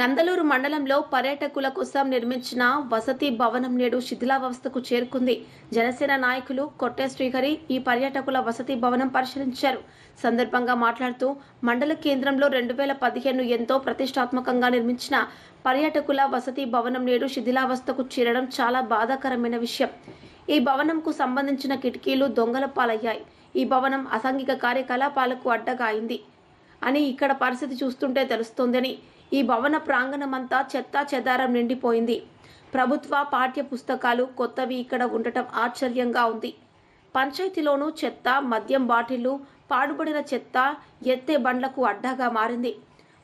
నందలూరు మండలంలో పర్యాటకుల కోసం నిర్మించిన వసతి భవనం నేడు శిథిలావస్థకు చేరుకుంది. జనసేన నాయకులు కొట్టే శ్రీహరి ఈ పర్యాటకుల వసతి భవనం పరిశీలించారు. సందర్భంగా మాట్లాడుతూ మండల కేంద్రంలో రెండు వేల పదిహేను ఎంతో ప్రతిష్టాత్మకంగా నిర్మించిన పర్యాటకుల వసతి భవనం నేడు శిథిలావస్థకు చేరడం చాలా బాధాకరమైన విషయం. ఈ భవనంకు సంబంధించిన కిటికీలు దొంగల పాలయ్యాయి. ఈ భవనం అసాంఘిక కార్యకలాపాలకు అడ్డగా అయింది అని ఇక్కడ పరిస్థితి చూస్తుంటే తెలుస్తోందని ఈ భవన ప్రాంగణమంతా చెత్తా చెదారం నిండిపోయింది. ప్రభుత్వ పాఠ్య పుస్తకాలు కొత్తవి ఇక్కడ ఉండటం ఆశ్చర్యంగా ఉంది. పంచాయతీలోనూ చెత్త మద్యం బాటిళ్ళు పాడుబడిన చెత్త ఎత్తే బండ్లకు అడ్డాగా మారింది.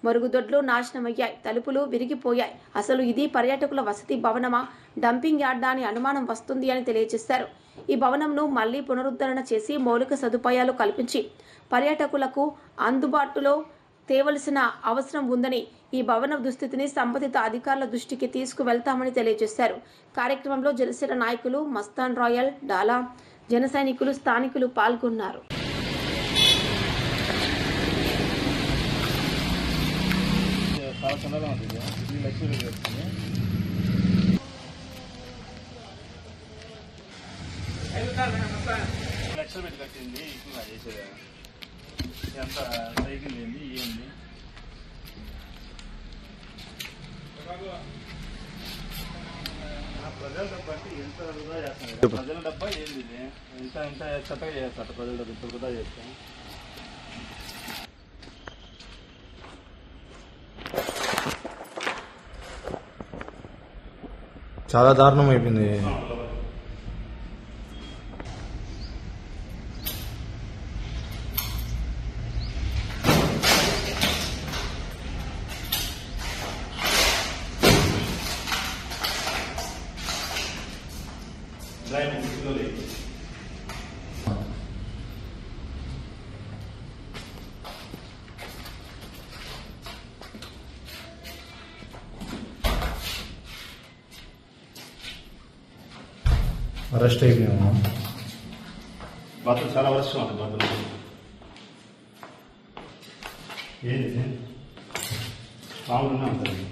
మరుగుదొడ్లు నాశనమయ్యాయి తలుపులు విరిగిపోయాయి. అసలు ఇది పర్యాటకుల వసతి భవనమా? డంపింగ్ యార్డా అని అనుమానం వస్తుంది అని తెలియజేశారు. ఈ భవనంను మళ్ళీ పునరుద్ధరణ చేసి మౌలిక సదుపాయాలు కల్పించి పర్యాటకులకు అందుబాటులో తేవలసిన అవసరం ఉందని ఈ భవన దుస్థితిని సంబంధిత అధికారుల దృష్టికి తీసుకువెళ్తామని తెలియజేశారు. కార్యక్రమంలో జనసేన నాయకులు మస్తాన్ రాయల్ డాలా జన సైనికులు స్థానికులు పాల్గొన్నారు. లక్షలు పెట్టి కట్టింది ఇప్పుడు చేసేది? ఎంత సైకిల్ ఏంది ఏంది? ప్రజల డబ్బా అంటే ఎంత వృధా చేస్తాను ప్రజల డబ్బా ఏంది ఇది? ఎంత ఎంత చక్కగా చేస్తారు ప్రజల డబ్బా? ఇంత వృధా చేస్తాం? చాలా దారుణం అయిపోయింది. డ్రైవ్ ముగ్గులో అరెస్ట్ అయిపోయాము బాత్రూమ్ చాలా వర్షం ఉంది బాత్రూమ్ ఏంది బాగున్నా ఉంటుంది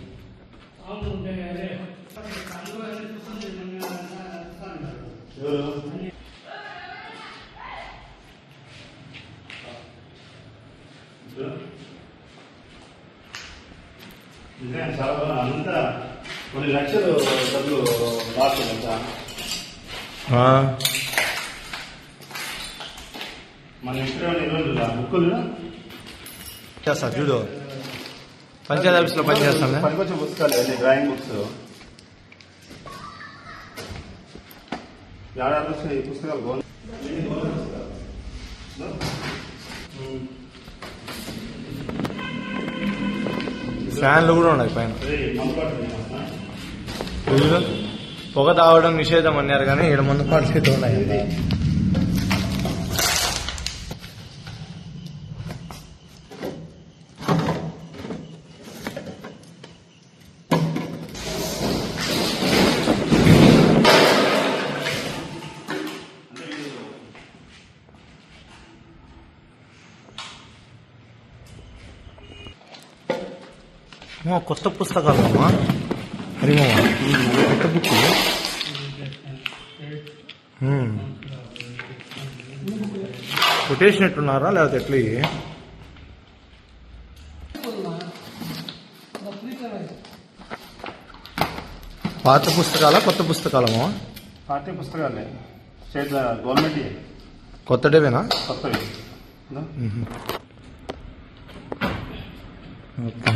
చాలా అంతా కొన్ని లక్షలు డబ్బులు ఆ, మన ఇంట్లో బుక్కులు చేస్తా చూడు. పంచాయతీ ఆఫీస్లో పని చేస్తాను పనికొచ్చే పుస్తకాలు అన్ని డ్రాయింగ్ బుక్స్. ఏడాది ఈ పుస్తకాలు ఫ్యాన్లు కూడా ఉన్నాయి పైన. పొగ తాగడం నిషేధం అన్నారు కానీ ఇక్కడ మందు పాటలు అయితే ఉన్నాయి. కొత్త పుస్తకాలు అమ్మా హరిమా కొత్త బుక్ కొట్టేసినట్టున్నారా లేకపోతే ఎట్లా? పాత పుస్తకాలా కొత్త పుస్తకాలమ్మా పాఠ్య పుస్తకాలే స్టేట్ గవర్నమెంట్ కొత్తడేవేనా కొత్తవి ఓకే